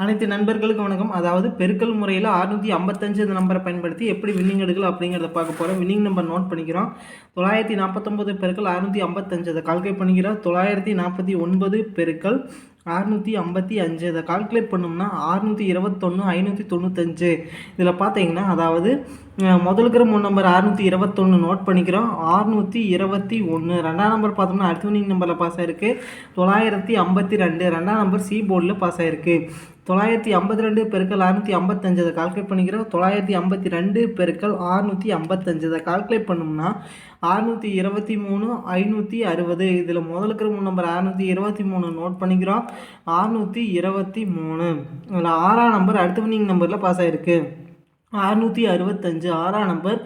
அனைத்து நண்பர்களுக்கும் வணக்கம். அதாவது பெருக்கல் முறையில் அறுநூற்றி ஐம்பத்தஞ்சு இந்த நம்பரை பயன்படுத்தி எப்படி வின்னிங் எடுக்கலாம் அப்படிங்கிறத பார்க்க போகிறோம் வின்னிங் நம்பர் நோட் பண்ணிக்கிறோம். தொள்ளாயிரத்தி நாற்பத்தொம்பது பெருக்கள் அறுநூற்றி ஐம்பத்தஞ்சு. அதை கால்குலேட் பண்ணிக்கிறோம் தொள்ளாயிரத்தி நாற்பத்தி ஒன்பது பெருக்கல் அறுநூற்றி ஐம்பத்தி அஞ்சு. இதை கால்குலேட் பண்ணோம்னா அறுநூற்றி இருபத்தொன்று ஐநூற்றி தொண்ணூத்தஞ்சு. இதில் பார்த்தீங்கன்னா அதாவது முதல் இருக்கிற மூணு நம்பர் அறுநூற்றி இருபத்தொன்று நோட் பண்ணிக்கிறோம். அறுநூற்றி இருபத்தி ஒன்று ரெண்டாம் நம்பர் பார்த்தோம்னா அடுத்தவனிங் நம்பரில் பாஸ் ஆயிருக்கு. தொள்ளாயிரத்தி ஐம்பத்தி ரெண்டு. ரெண்டாம் நம்பர் சி போர்டில் பாஸ் ஆயிருக்கு. தொள்ளாயிரத்தி ஐம்பத்தி ரெண்டு பெருக்கல் அறுநூற்றி ஐம்பத்தஞ்சு அதை கால்குலேட் பண்ணிக்கிறோம். தொள்ளாயிரத்தி ஐம்பத்தி ரெண்டு பெருக்கல் அறுநூற்றி ஐம்பத்தஞ்சு அதை கால்குலேட் பண்ணோம்னா அறுநூற்றி இருபத்தி மூணு ஐநூற்றி அறுபது. இதில் முதல் இருக்கிற மூணு நம்பர் அறுநூற்றி இருபத்தி மூணு நோட் பண்ணிக்கிறோம். அறுநூற்றி இருபத்தி மூணு. இதில் ஆறாம் நம்பர் அடுத்தவனிங் நம்பரில் பாஸ் ஆயிருக்கு. அறுநூற்றி அறுபத்தஞ்சு. ஆறாம் நம்பர்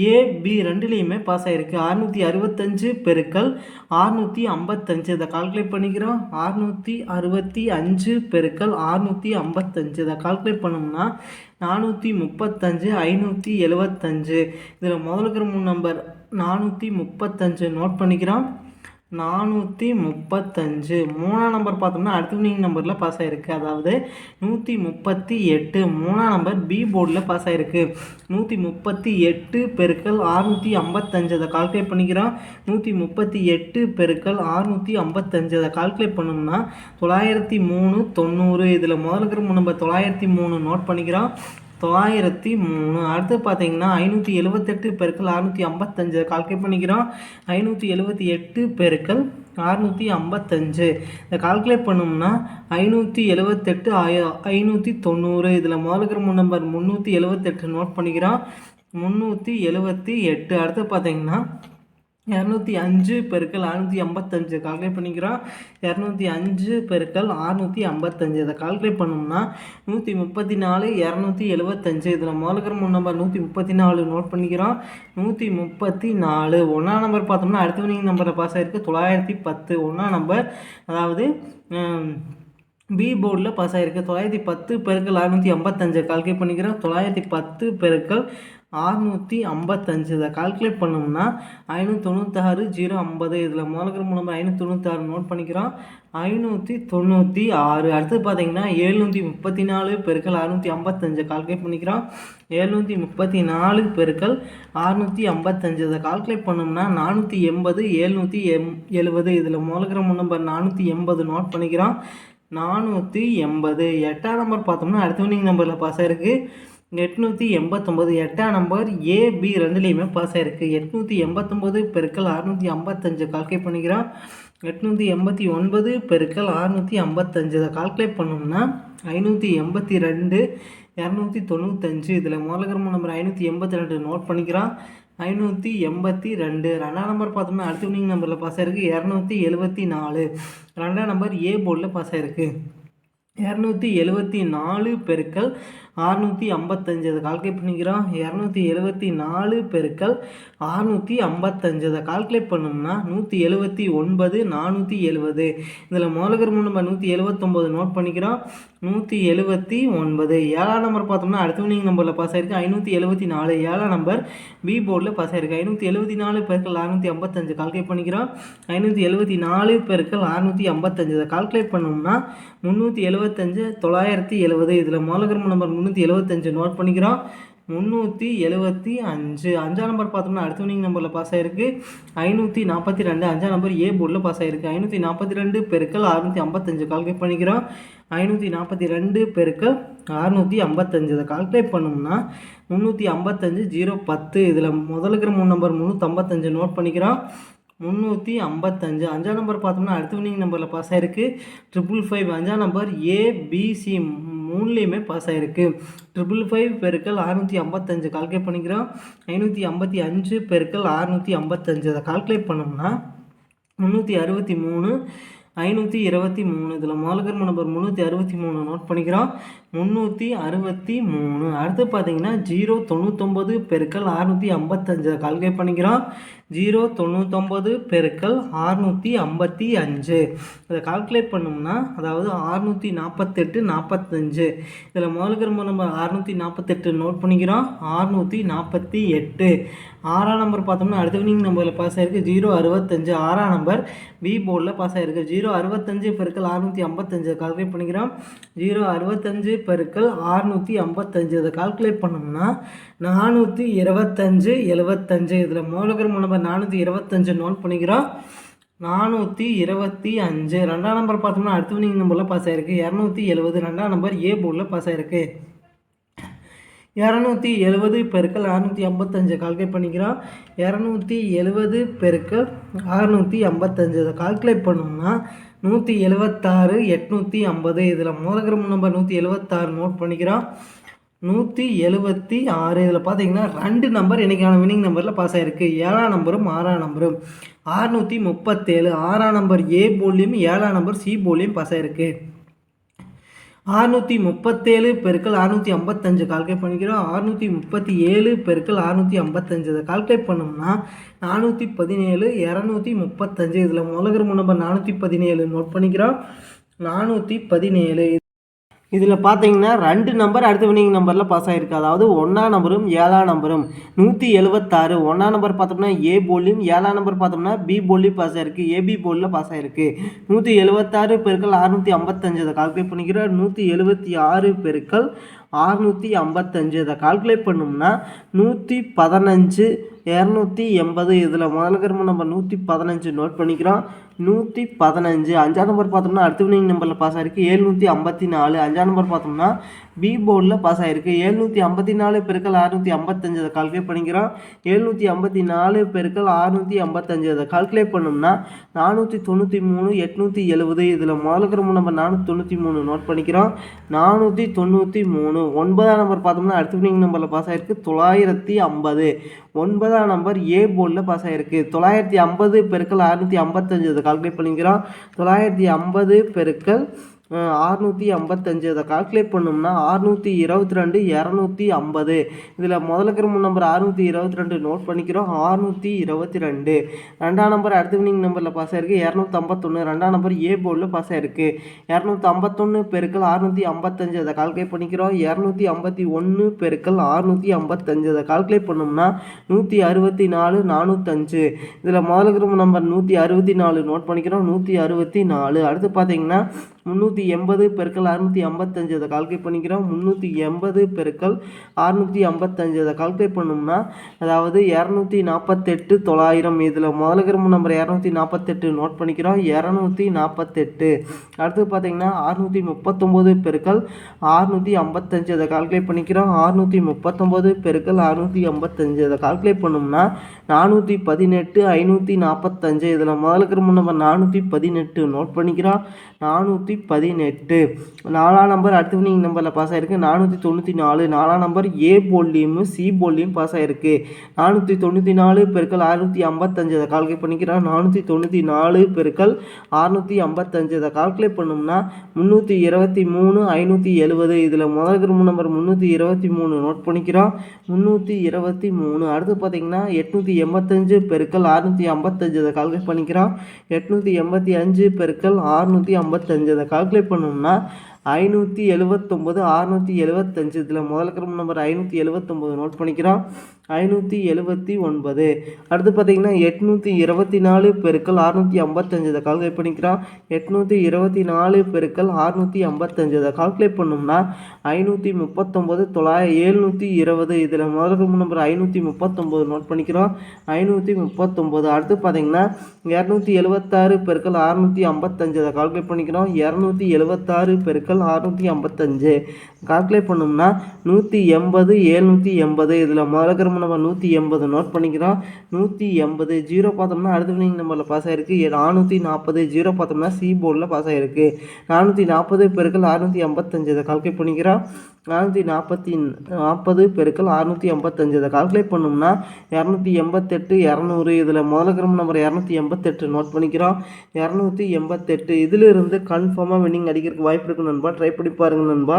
ஏ பி ரெண்டுலேயுமே பாஸ் ஆகிருக்கு அறுநூற்றி அறுபத்தஞ்சு பெருக்கல் அறுநூற்றி ஐம்பத்தஞ்சு. இதை கால்குலேட் பண்ணிக்கிறோம். அறுநூற்றி அறுபத்தி அஞ்சு பெருக்கல் அறுநூற்றி ஐம்பத்தஞ்சு. இதை கால்குலேட் பண்ணோம்னா நானூற்றி முப்பத்தஞ்சு ஐநூற்றி எழுபத்தஞ்சு இதில் முதலுக்கிற மூணு நம்பர் நானூற்றி முப்பத்தஞ்சு. நோட் பண்ணிக்கிறோம். நானூற்றி முப்பத்தஞ்சு. மூணாம் நம்பர் பார்த்தோம்னா அடுத்த வினிங் நம்பரில் பாஸ் ஆகிருக்கு அதாவது நூற்றி முப்பத்தி எட்டு. மூணாம் நம்பர் பி போர்டில் பாஸ் ஆகிருக்கு நூற்றி முப்பத்தி எட்டு பெருக்கல் அறுநூற்றி ஐம்பத்தஞ்சு. அதை கால்குலேட் பண்ணிக்கிறோம். நூற்றி முப்பத்தி எட்டு பெருக்கல் அறுநூற்றி ஐம்பத்தஞ்சு. அதை கால்குலேட் பண்ணோம்னா தொள்ளாயிரத்தி மூணு தொண்ணூறு. இதில் முதல்ல இருக்கிற நம்பர் தொள்ளாயிரத்தி மூணு நோட் பண்ணிக்கிறோம். தொள்ளாயிரத்தி மூணு. அடுத்து பார்த்தீங்கன்னா ஐநூற்றி எழுபத்தெட்டு பெருக்கள் அறுநூற்றி ஐம்பத்தஞ்சு. கால்குலேட் பண்ணிக்கிறோம். ஐநூற்றி எழுபத்தி எட்டு பெருக்கள் அறுநூற்றி ஐம்பத்தஞ்சு. இதை கால்குலேட் பண்ணோம்னா ஐநூற்றி எழுபத்தெட்டு ஆய ஐநூற்றி தொண்ணூறு. இதில் முதலுக்கிற மூணு நம்பர் முந்நூற்றி எழுபத்தெட்டு நோட் பண்ணிக்கிறோம். முந்நூற்றி எழுபத்தி எட்டு. அடுத்து பார்த்தீங்கன்னா இரநூத்தி அஞ்சு பெருக்கல் அறுநூற்றி ஐம்பத்தஞ்சு கால்குலேட் பண்ணிக்கிறோம். இரநூத்தி அஞ்சு பெருக்கல் அறுநூற்றி ஐம்பத்தஞ்சு இதை கால்குலேட் பண்ணோம்னா நூற்றி முப்பத்தி நாலு இரநூத்தி எழுபத்தஞ்சு. இதில் முதலுக்கிற மூணு நம்பர் நூற்றி முப்பத்தி நாலு நோட் பண்ணிக்கிறோம். நூற்றி முப்பத்தி நாலு. ஒன்றாம் நம்பர் பார்த்தோம்னா அடுத்த வினிங் நம்பரை பாஸ் ஆகிருக்கு தொள்ளாயிரத்தி பத்து. ஒன்றாம் நம்பர் அதாவது பி போர்டில் பாஸ் ஆகிருக்கு தொள்ளாயிரத்தி பத்து பெருக்கள் அறுநூற்றி ஐம்பத்தஞ்சு கால்குலேட் பண்ணிக்கிறோம். தொள்ளாயிரத்தி பத்து பெருக்கள் அறுநூற்றி ஐம்பத்தஞ்சு. இதை கால்குலேட் பண்ணோம்னா ஐநூற்றி தொண்ணூத்தாறு ஜீரோ ஐம்பது. இதில் முதல்கிற நம்பர் ஐநூற்றி தொண்ணூத்தாறு நோட் பண்ணிக்கிறோம். ஐநூற்றி தொண்ணூற்றி ஆறு. அடுத்து பார்த்தீங்கன்னா ஏழ்நூற்றி முப்பத்தி நாலு பெருக்கள் அறுநூற்றி ஐம்பத்தஞ்சு கால்குலேட் பண்ணிக்கிறோம். ஏழ்நூற்றி முப்பத்தி நாலு பெருக்கள் அறுநூற்றி ஐம்பத்தஞ்சு. இதை கால்குலேட் பண்ணோம்னா நானூற்றி எண்பது எழுநூற்றி எம் எழுபது. இதில் முதல்கிற நம்பர் நானூற்றி எண்பது நோட் பண்ணிக்கிறோம். நானூற்றி எண்பது. எட்டாம் நம்பர் பார்த்தோம்னா அடுத்த வினிங் நம்பரில் பாஸ் இருக்குது எட்நூற்றி எண்பத்தொம்போது எட்டாம் நம்பர் ஏ பி ரெண்டுலேயுமே பாஸ் ஆயிருக்கு. எட்நூற்றி எண்பத்தொம்போது பெருக்கல் அறுநூற்றி ஐம்பத்தஞ்சு கால்குலேட் பண்ணிக்கிறோம். எட்நூற்றி எண்பத்தி ஒன்பது பெருக்கல் அறுநூற்றி ஐம்பத்தஞ்சு. இதை கால்குலேட் பண்ணோம்னா ஐநூற்றி எண்பத்தி ரெண்டு இரநூத்தி தொண்ணூத்தஞ்சு. இதில் முதல்கிரம நம்பர் ஐநூற்றி எண்பத்தி ரெண்டு நோட் பண்ணிக்கிறோம். ஐநூற்றி எண்பத்தி ரெண்டு ரெண்டாம் நம்பர் பார்த்தோம்னா அடுத்த வினிங் நம்பரில் பாஸ் ஆயிருக்கு. இரநூத்தி எழுபத்தி நாலு ரெண்டாம் நம்பர் ஏ போர்டில் பாஸ் ஆயிருக்கு. இரநூத்தி எழுபத்தி நாலு பெருக்கல் அறுநூற்றி ஐம்பத்தஞ்சு அதை கால்குலேட் பண்ணிக்கிறோம். இரநூத்தி எழுபத்தி நாலு பெருக்கல் அறுநூற்றி ஐம்பத்தஞ்சு அதை கால்குலேட் பண்ணோம்னா நூற்றி எழுபத்தி ஒன்பது நானூற்றி எழுபது இதில் மோலகர் மூணு நம்பர் நூற்றி எழுபத்தொம்போது நோட் பண்ணிக்கிறோம். நூற்றி எழுபத்தி ஒன்பது. ஏழாம் நம்பர் பார்த்தோம்னா அடுத்த வினிங் நம்பரில் பாஸ் ஆயிருக்கு. ஐநூற்றி எழுபத்தி நாலு. ஏழாம் நம்பர் பி போர்டில் பாஸ் ஆயிருக்கு. ஐநூற்றி எழுபத்தி நாலு பெருக்கள் அறுநூற்றி ஐம்பத்தஞ்சு கால்குலேட் பண்ணிக்கிறோம். ஐநூற்றி எழுபத்தி நாலு பெருக்கள் அறுநூற்றி ஐம்பத்தஞ்சு. இதை கால்குலேட் பண்ணோம்னா முந்நூற்றி எழுபத்தஞ்சு தொள்ளாயிரத்தி எழுபது இதில் முதல்கிற நம்பர் முந்நூற்றி எழுபத்தஞ்சு நோட் பண்ணிக்கிறோம். முந்நூற்றி எழுபத்தி அஞ்சு. அஞ்சாம் நம்பர் பார்த்தோம்னா அடுத்த வினிங் நம்பரில் பாஸ் ஆயிருக்கு. ஐநூற்றி நாற்பத்தி ரெண்டு. அஞ்சாம் நம்பர் ஏ போர்டில் பாஸ் ஆயிருக்கு. ஐநூற்றி நாற்பத்தி ரெண்டு பெருக்கள் அறுநூற்றி ஐம்பத்தஞ்சு கால்குலேட் பண்ணிக்கிறோம். ஐநூற்றி நாற்பத்தி ரெண்டு பெருக்கல் அறுநூற்றி ஐம்பத்தஞ்சு. இதை கால்குலேட் பண்ணோம்னா முந்நூற்றி ஐம்பத்தஞ்சு ஜீரோ பத்து. இதில் முதல்ல இருக்கிற மூணு நம்பர் முந்நூற்றம்பத்தஞ்சு நோட் பண்ணிக்கிறோம். முந்நூற்றி ஐம்பத்தஞ்சு. அஞ்சாம் நம்பர் பார்த்தோம்னா அடுத்த வினிங் நம்பரில் பாஸ் ஆயிருக்கு. ட்ரிபிள் ஃபைவ் அஞ்சாம் நம்பர் ஏபிசி மூணுலேயுமே பாஸ் ஆயிருக்கு. ட்ரிபிள் ஃபைவ் பெருக்கல் அறுநூற்றி ஐம்பத்தஞ்சு. கால்குலேட் பண்ணிக்கிறோம். ஐநூற்றி ஐம்பத்தி அஞ்சு பெருக்கள் அறுநூற்றி ஐம்பத்தஞ்சு. அதை கால்குலேட் பண்ணோம்னா முந்நூற்றி அறுபத்தி மூணு ஐநூற்றி இருபத்தி மூணு. இதில் முதல்கர்ம நம்பர் முந்நூற்றி அறுபத்தி மூணு நோட் பண்ணிக்கிறோம். முந்நூற்றி அறுபத்தி மூணு. அடுத்து பார்த்தீங்கன்னா ஜீரோ தொண்ணூத்தொம்பது பெருக்கள் அறுநூற்றி ஐம்பத்தஞ்சு கால்குலேட் பண்ணிக்கிறோம். ஜீரோ தொண்ணூத்தொம்பது பெருக்கள் அறுநூற்றி ஐம்பத்தி அஞ்சு. இதை கால்குலேட் பண்ணோம்னா அதாவது அறுநூற்றி நாற்பத்தெட்டு நாற்பத்தஞ்சு இதில் முதல்கிற நம்பர் அறுநூற்றி நாற்பத்தெட்டு நோட் பண்ணிக்கிறோம். அறுநூற்றி நாற்பத்தி எட்டு. ஆறாம் நம்பர் பார்த்தோம்னா அடுத்த வினிங் நம்பரில் பாஸ் ஆயிருக்கு. ஜீரோ அறுபத்தஞ்சு. ஆறாம் நம்பர் பி போர்டில் பாஸ் ஆயிருக்கு. ஜீரோ ஜீரோ அறுபத்தஞ்சு பெருக்கள் அறுநூற்றி ஐம்பத்தஞ்சு. கால்குலேட் பண்ணிக்கிறோம். ஜீரோ அறுபத்தஞ்சு பெருக்கள் அறுநூற்றி ஐம்பத்தஞ்சு. இதை கால்குலேட் பண்ணோம்னா நானூற்றி இருபத்தஞ்சு எழுபத்தஞ்சு. இதில் மூலகர் நம்பர் நானூற்றி இருபத்தஞ்சு நோட் பண்ணிக்கிறோம். நானூற்றி இருபத்தி அஞ்சு. ரெண்டாம் நம்பர் பார்த்தோம்னா அடுத்த நீங்கள் நம்பரில் பாஸ் ஆயிருக்கு. இரநூத்தி எழுபது. ரெண்டாம் நம்பர் ஏ போர்டில் பாஸ் ஆயிருக்கு. இரநூத்தி எழுபது பெருக்கள் அறநூற்றி ஐம்பத்தஞ்சு கால்குலேட் பண்ணிக்கிறோம். இரநூத்தி எழுபது பெருக்கள் அறநூற்றி ஐம்பத்தஞ்சு. அதை கால்குலேட் பண்ணோம்னா நூற்றி எழுபத்தாறு எட்நூற்றி ஐம்பது. இதில் மூலகிராம் நம்பர் நூற்றி எழுபத்தாறு நோட் பண்ணிக்கிறோம். நூற்றி எழுபத்தி ஆறு. இதில் பார்த்தீங்கன்னா ரெண்டு நம்பர் இன்றைக்கான வினிங் நம்பரில் பாஸ் ஆகிருக்கு ஏழாம் நம்பரும் ஆறாம் நம்பரும் ஆறுநூற்றி முப்பத்தேழு. ஆறாம் நம்பர் ஏ போலியும் ஏழாம் நம்பர் சி போலியும் பாஸ் ஆகிருக்கு அறுநூற்றி முப்பத்தேழு பெருக்கள் அறுநூற்றி ஐம்பத்தஞ்சு கால்குலேட் பண்ணிக்கிறோம். அறுநூற்றி முப்பத்தி ஏழு பெருக்கள் அறுநூற்றி ஐம்பத்தஞ்சு. இதை கால்குலேட் பண்ணோம்னா நானூற்றி பதினேழு இரநூத்தி முப்பத்தஞ்சு. இதில் முதல்கிற நம்பர் நானூற்றி பதினேழு நோட் பண்ணிக்கிறோம். நானூற்றி பதினேழு. இதில் பார்த்தீங்கன்னா ரெண்டு நம்பர் அடுத்த வினிங் நம்பரில் பாஸ் ஆகிருக்கு அதாவது ஒன்றாம் நம்பரும் ஏழாம் நம்பரும். நூற்றி எழுபத்தாறு ஒன்றாம் நம்பர் பார்த்தோம்னா ஏ போலியும் ஏழாம் நம்பர் பார்த்தோம்னா பி போலியும் பாஸ் ஆகிருக்கு ஏபி போலில் பாஸ் ஆகிருக்கு நூற்றி எழுபத்தாறு பெருக்கள் அறுநூற்றி ஐம்பத்தஞ்சு. அதை கால்குலேட் பண்ணிக்கிறோம். நூற்றி எழுபத்தி ஆறு பெருக்கள் அறுநூற்றி ஐம்பத்தஞ்சு. அதை கால்குலேட் பண்ணோம்னா நூற்றி பதினஞ்சு இரநூத்தி எண்பது. இதில் முதல் கரும்பு நம்ம நூற்றி பதினஞ்சு நோட் பண்ணிக்கிறோம். நூற்றி பதினஞ்சு. அஞ்சாம் நம்பர் பார்த்தோம்னா அடுத்த வினிங் நம்பரில் பாஸ் ஆகிருக்கு ஏழ்நூற்றி ஐம்பத்தி நாலு அஞ்சாம் நம்பர் பார்த்தோம்னா பி போர்டில் பாஸ் ஆகிருக்கு ஏழ்நூற்றி ஐம்பத்தி நாலு பெருக்கள் அறுநூற்றி ஐம்பத்தஞ்சு. அதை கால்குலேட் பண்ணிக்கிறோம். ஏழ்நூற்றி ஐம்பத்தி நாலு பெருக்கள் அறுநூற்றி ஐம்பத்தஞ்சு. அதை கால்குலேட் பண்ணோம்னா நானூற்றி தொண்ணூற்றி மூணு எட்நூற்றி எழுபது இதில் முதல் கிரம நம்பர் நானூற்றி தொண்ணூற்றி மூணு நோட் பண்ணிக்கிறோம். நானூற்றி தொண்ணூற்றி மூணு ஒன்பதாம் நம்பர் பார்த்தோம்னா அடுத்த வினிங் நம்பரில் பாஸ் ஆகிருக்கு தொள்ளாயிரத்தி ஐம்பது. ஒன்பது ஒன்பதாம் நம்பர் ஏ போர்டில் பாஸ் ஆகிருக்கு தொள்ளாயிரத்தி ஐம்பது பெருக்கள் அறுநூற்றி ஐம்பத்தஞ்சு அதை கால்குலேட் பண்ணிக்கிறோம். தொள்ளாயிரத்தி ஐம்பது பெருக்கள் ஆறுநூற்றி ஐம்பத்தஞ்சு. அதை கால்குலேட் பண்ணோம்னா ஆறுநூற்றி இருபத்தி ரெண்டு இரநூத்தி ஐம்பது. இதில் முதல்ல கிரம நம்பர் அறுநூற்றி இருபத்தி ரெண்டு நோட் பண்ணிக்கிறோம். ஆறுநூற்றி இருபத்தி ரெண்டு. ரெண்டாம் நம்பர் அடுத்த வினிங் நம்பரில் பாஸ் ஆயிருக்கு. இரநூத்தி ஐம்பத்தொன்று ரெண்டாம் நம்பர் ஏ போர்டில் பாஸ் ஆயிருக்கு. இரநூத்தி ஐம்பத்தொன்று பெருக்கள் அறுநூற்றி ஐம்பத்தஞ்சு. அதை கால்குலேட் பண்ணிக்கிறோம். இரநூத்தி ஐம்பத்தி ஒன்று பெருக்கள் அறுநூற்றி ஐம்பத்தஞ்சு. அதை கால்குலேட் பண்ணோம்னா நூற்றி அறுபத்தி நாலு நானூற்றஞ்சு இதில் முதல்ல இருக்கிற நம்பர் நூற்றி அறுபத்தி நாலு நோட் பண்ணிக்கிறோம். நூற்றி அறுபத்தி நாலு. அடுத்து பார்த்தீங்கன்னா முந்நூற்றி எண்பது பெருக்கள் அறுநூற்றி ஐம்பத்தஞ்சு அதை கால்குலேட் பண்ணிக்கிறோம். முந்நூற்றி எண்பது பெருக்கள் அறுநூற்றி ஐம்பத்தஞ்சு அதை கால்குலேட் பண்ணோம்னா அதாவது இரநூத்தி நாற்பத்தெட்டு தொள்ளாயிரம். இதில் முதல்ல கிரம நம்பர் இரநூத்தி நாற்பத்தெட்டு நோட் பண்ணிக்கிறோம். இரநூத்தி நாற்பத்தெட்டு அடுத்து பார்த்தீங்கன்னா அறுநூற்றி முப்பத்தொம்போது பெருக்கள் அறுநூற்றி ஐம்பத்தஞ்சு அதை கால்குலேட் பண்ணிக்கிறோம். அறுநூற்றி முப்பத்தொம்போது பெருக்கள் அறுநூற்றி ஐம்பத்தஞ்சு அதை கால்குலேட் பண்ணோம்னா நானூற்றி பதினெட்டு ஐநூற்றி நாற்பத்தஞ்சு இதில் முதல்ல கிரம நம்பர் நானூற்றி பதினெட்டு நோட் பண்ணிக்கிறோம். நானூற்றி பதினெட்டு. நாலாம் நம்பர் அடுத்த வினிங் நம்பரில் பாஸ் ஆகிருக்கு நானூற்றி தொண்ணூற்றி நாலு. நாலாம் நம்பர் ஏ போல்லியும் சி போல்லியும் பாஸ் ஆகிருக்கு நானூற்றி தொண்ணூற்றி நாலு பெருக்கள் அறுநூற்றி ஐம்பத்தஞ்சு. அதை கால்குலேட் பண்ணிக்கிறான் நானூற்றி தொண்ணூற்றி நாலு பெருக்கள் அறுநூற்றி ஐம்பத்தஞ்சு. அதை கால்குலேட் பண்ணோம்னா முந்நூற்றி இருபத்தி மூணு ஐநூற்றி எழுபது. இதில் முதல் கிரும நம்பர் முந்நூற்றி இருபத்தி மூணு. நோட் பண்ணிக்கிறோம். முந்நூற்றி இருபத்தி மூணு. அடுத்து பார்த்தீங்கன்னா எட்நூற்றி எண்பத்தஞ்சு பெருக்கள் அறுநூற்றி ஐம்பத்தஞ்சு. அதை கால்குலேட் பண்ணிக்கிறோம். எட்நூற்றி எண்பத்தி அஞ்சு பெருக்கள் அறுநூற்றி ஐம்பத்தஞ்சு. அதை கால்குலேட் பண்ணோம்னா ஐநூற்றி எழுவத்தொம்போது அறுநூற்றி எழுவத்தஞ்சு. இதில் முதல் கிரம நம்பர் ஐநூற்றி எழுவத்தொம்போது நோட் பண்ணிக்கிறோம். ஐநூற்றி எழுபத்தி ஒன்பது. அடுத்து பார்த்தீங்கன்னா எட்நூற்றி இருபத்தி நாலு பெருக்கள் அறுநூற்றி ஐம்பத்தஞ்சு. இதை கால்குலேட் பண்ணிக்கிறோம். எட்நூற்றி இருபத்தி நாலு பெருக்கள் அறுநூற்றி ஐம்பத்தஞ்சு. இதை கால்குலேட் பண்ணோம்னா ஐநூற்றி முப்பத்தொம்போது தொள்ளாயிரம் ஏழ்நூற்றி இருபது. இதில் முதல் கிரம நம்பர் ஐநூற்றி முப்பத்தொம்போது நோட் பண்ணிக்கிறோம். ஐநூற்றி முப்பத்தொம்போது. அடுத்து பார்த்தீங்கன்னா இரநூத்தி எழுபத்தாறு பெருக்கள் அறுநூற்றி ஐம்பத்தஞ்சு. இதை கால்குலேட் பண்ணிக்கிறோம். இரநூத்தி எழுபத்தாறு பெருக்கள் அறுநூற்றி ஐம்பத்தஞ்சு கால்குலேட் பண்ணோம்னா நூற்றி எண்பது ஏழ்நூற்றி எண்பது. இதில் முதல் நம்ம நூற்றி எண்பது நோட் பண்ணிக்கிறோம். நூற்றி எண்பது ஜீரோ பார்த்தோம்னா அடுத்த வினிங் நம்பரில் பாஸ் ஆகிருக்கு நானூற்றி நாற்பது ஜீரோ பார்த்தோம்னா சி போர்டில் பாஸ் ஆகிருக்கு நானூற்றி நாற்பது பெருக்கள் அறுநூற்றி ஐம்பத்தஞ்சு இதை கால்குலேட் பண்ணிக்கிறோம். நானூற்றி நாற்பத்தி நாற்பது பெருக்கள் அறுநூற்றி ஐம்பத்தஞ்சு இதை கால்குலேட் பண்ணோம்னா இரநூத்தி எண்பத்தெட்டு இரநூறு. இதில் முதல கிரம நம்பர் இரநூத்தி எண்பத்தெட்டு நோட் பண்ணிக்கிறோம். இரநூத்தி எண்பத்தெட்டு. இதிலிருந்து கன்ஃபார்மாக வின்னிங் அடிக்கிறதுக்கு வாய்ப்பு இருக்குது நண்பா. ட்ரை பண்ணி பாருங்கள் நண்பா.